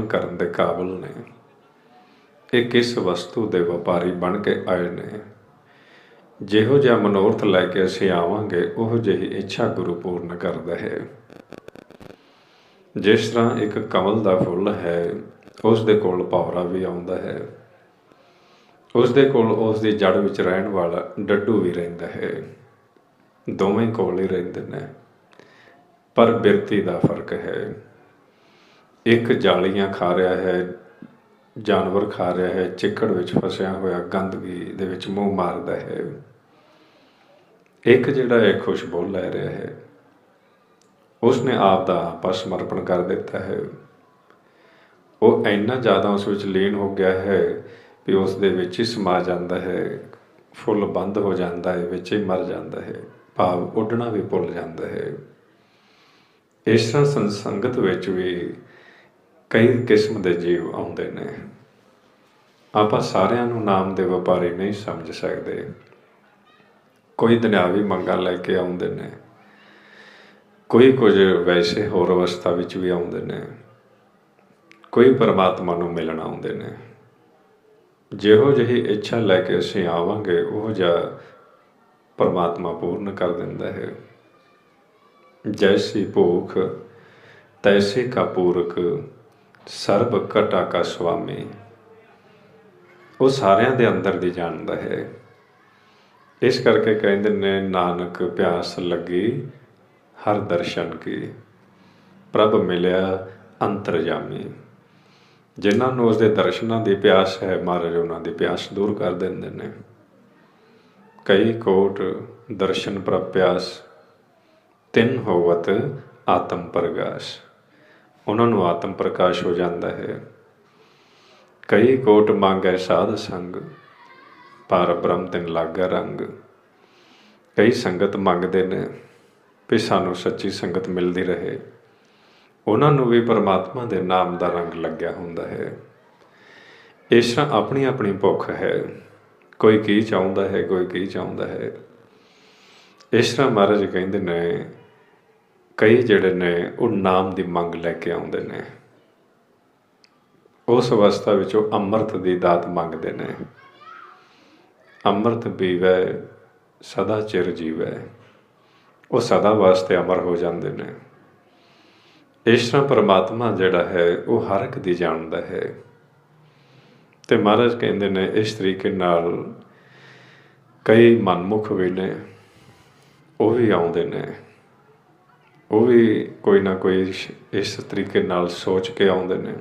ਕਰਨ ਦੇ ਕਾਬਲ ਨੇ। ਇਹ ਕਿਸ ਵਸਤੂ ਦੇ ਵਪਾਰੀ ਬਣ ਕੇ ਆਏ ਨੇ? ਜਿਹੋ ਜਿਹਾ ਮਨੋਰਥ ਲੈ ਕੇ ਅਸੀਂ ਆਵਾਂਗੇ, ਉਹ ਜਿਹੀ ਇੱਛਾ ਗੁਰੂ ਪੂਰਨ ਕਰਦਾ ਹੈ। ਜਿਸ ਤਰ੍ਹਾਂ ਇੱਕ ਕਮਲ ਦਾ ਫੁੱਲ ਹੈ, ਉਸ ਦੇ ਕੋਲ ਭੌਰਾ ਵੀ ਆਉਂਦਾ ਹੈ। ਉਸ ਦੇ ਕੋਲ ਉਸ ਦੀ ਜੜ ਵਿੱਚ ਰਹਿਣ ਵਾਲਾ ਡੱਡੂ ਵੀ ਰਹਿੰਦਾ ਹੈ। ਦੋਵੇਂ ਕੋਲ ਹੀ ਰਹਿੰਦੇ ਨੇ। ਪਰ ਬਿਰਤੀ ਦਾ ਫ਼ਰਕ ਹੈ। ਇੱਕ ਜਾਲੀਆਂ ਖਾ ਰਿਹਾ ਹੈ, ਜਾਨਵਰ ਖਾ ਰਿਹਾ ਹੈ, ਚਿੱਕੜ ਵਿੱਚ ਫਸਿਆ ਹੋਇਆ ਗੰਦਗੀ ਦੇ ਵਿੱਚ ਮੂੰਹ ਮਾਰਦਾ ਹੈ। ਇੱਕ ਜਿਹੜਾ ਹੈ ਖੁਸ਼ਬੂ ਲੈ ਰਿਹਾ ਹੈ, ਉਸਨੇ ਆਪ ਦਾ ਆਪਾ ਸਮਰਪਣ ਕਰ ਦਿੱਤਾ ਹੈ। ਉਹ ਇੰਨਾ ਜ਼ਿਆਦਾ ਉਸ ਵਿੱਚ ਲੀਨ ਹੋ ਗਿਆ ਹੈ ਵੀ ਉਸ ਦੇ ਵਿੱਚ ਹੀ ਸਮਾ ਜਾਂਦਾ ਹੈ, ਫੁੱਲ ਬੰਦ ਹੋ ਜਾਂਦਾ ਹੈ, ਵਿੱਚ ਹੀ ਮਰ ਜਾਂਦਾ ਹੈ, ਭਾਵ ਉੱਡਣਾ ਵੀ ਭੁੱਲ ਜਾਂਦਾ ਹੈ। ਇਸ ਤਰ੍ਹਾਂ ਸੰਸੰਗਤ ਵਿੱਚ ਵੀ ਕਈ ਕਿਸਮ ਦੇ ਜੀਵ ਆਉਂਦੇ ਨੇ। ਆਪਾਂ ਸਾਰਿਆਂ ਨੂੰ ਨਾਮ ਦੇ ਵਪਾਰੀ ਨਹੀਂ ਸਮਝ ਸਕਦੇ। ਕੋਈ ਦੁਨਿਆਵੀ ਮੰਗਾਂ ਲੈ ਕੇ ਆਉਂਦੇ ਨੇ। ਕੋਈ ਕੁਝ ਵੈਸੇ ਹੋਰ ਅਵਸਥਾ ਵਿੱਚ ਵੀ ਆਉਂਦੇ ਨੇ। ਕੋਈ ਪਰਮਾਤਮਾ ਨੂੰ ਮਿਲਣ ਆਉਂਦੇ ਨੇ। ਜਿਹੋ ਜਿਹੀ ਇੱਛਾ ਲੈ ਕੇ ਅਸੀਂ ਆਵਾਂਗੇ, ਉਹ ਜਿਹਾ ਪਰਮਾਤਮਾ ਪੂਰਨ ਕਰ ਦਿੰਦਾ ਹੈ। ਜੈਸੀ ਭੂਖ, ਤੈਸੇ ਕਾ ਪੂਰਕ ਸਰਬ ਘਟਾ ਕਾ ਸੁਆਮੀ। ਉਹ ਸਾਰਿਆਂ ਦੇ ਅੰਦਰ ਦੀ ਜਾਣਦਾ ਹੈ। ਇਸ ਕਰਕੇ ਕਹਿੰਦੇ ਨੇ, ਨਾਨਕ ਪਿਆਸ ਲੱਗੀ, ਹਰ ਦਰਸ਼ਨ ਕੀ। ਪ੍ਰਭ ਮਿਲਿਆ ਅੰਤਰਜਾਮੀ। ਜਿਨ੍ਹਾਂ ਨੂੰ ਉਸਦੇ ਦਰਸ਼ਨਾਂ ਦੀ ਪਿਆਸ ਹੈ, ਮਹਾਰਾਜ ਉਹਨਾਂ ਦੀ ਪਿਆਸ ਦੂਰ ਕਰ ਦਿੰਦੇ ਨੇ। ਕਈ ਕੋਟ ਦਰਸ਼ਨ ਪ੍ਰਭ ਪਿਆਸ, ਤਿੰਨ ਹੋਵਤ ਆਤਮ ਪ੍ਰਗਾਸ਼। ਉਹਨਾਂ ਨੂੰ ਆਤਮ ਪ੍ਰਕਾਸ਼ ਹੋ ਜਾਂਦਾ ਹੈ। ਕਈ ਕੋਟ ਮੰਗੈ ਸਾਧ ਸੰਗ, ਪਰ ਬ੍ਰਹਮ ਤਿਨ ਲਾਗਾ ਰੰਗ। ਕਈ ਸੰਗਤ ਮੰਗਦੇ ਨੇ, ਵੀ ਸਾਨੂੰ ਸੱਚੀ ਸੰਗਤ ਮਿਲਦੀ ਰਹੇ। ਉਹਨਾਂ ਨੂੰ ਵੀ ਪਰਮਾਤਮਾ ਦੇ ਨਾਮ ਦਾ ਰੰਗ ਲੱਗਿਆ ਹੁੰਦਾ ਹੈ। ਇਸ ਤਰ੍ਹਾਂ ਆਪਣੀ ਆਪਣੀ ਭੁੱਖ ਹੈ। ਕੋਈ ਕੀ ਚਾਹੁੰਦਾ ਹੈ, ਕੋਈ ਕੀ ਚਾਹੁੰਦਾ ਹੈ। ਇਸ ਤਰ੍ਹਾਂ ਮਹਾਰਾਜ ਕਹਿੰਦੇ ਨੇ ਕਈ ਜਿਹੜੇ ਨੇ, ਉਹ ਨਾਮ ਦੀ ਮੰਗ ਲੈ ਕੇ ਆਉਂਦੇ ਨੇ। ਉਸ ਅਵਸਥਾ ਵਿੱਚ ਉਹ ਅੰਮ੍ਰਿਤ ਦੀ ਦਾਤ ਮੰਗਦੇ ਨੇ। ਅੰਮ੍ਰਿਤ ਪੀਵੈ, ਸਦਾ ਚਿਰ ਜੀਵੈ। ਉਹ ਸਦਾ ਵਾਸਤੇ ਅਮਰ ਹੋ ਜਾਂਦੇ ਨੇ। ਇਸ ਤਰ੍ਹਾਂ ਪਰਮਾਤਮਾ ਜਿਹੜਾ ਹੈ, ਉਹ ਹਰ ਇੱਕ ਦੀ ਜਾਣਦਾ ਹੈ। ਤੇ ਮਹਾਰਾਜ ਕਹਿੰਦੇ ਨੇ, ਇਸ ਤਰੀਕੇ ਨਾਲ ਕਈ ਮਨਮੁਖ ਵੀ ਨੇ, ਉਹ ਵੀ ਆਉਂਦੇ ਨੇ। ਉਹ ਵੀ ਕੋਈ ਨਾ ਕੋਈ ਇਸ- ਤਰੀਕੇ ਨਾਲ ਸੋਚ ਕੇ ਆਉਂਦੇ ਨੇ।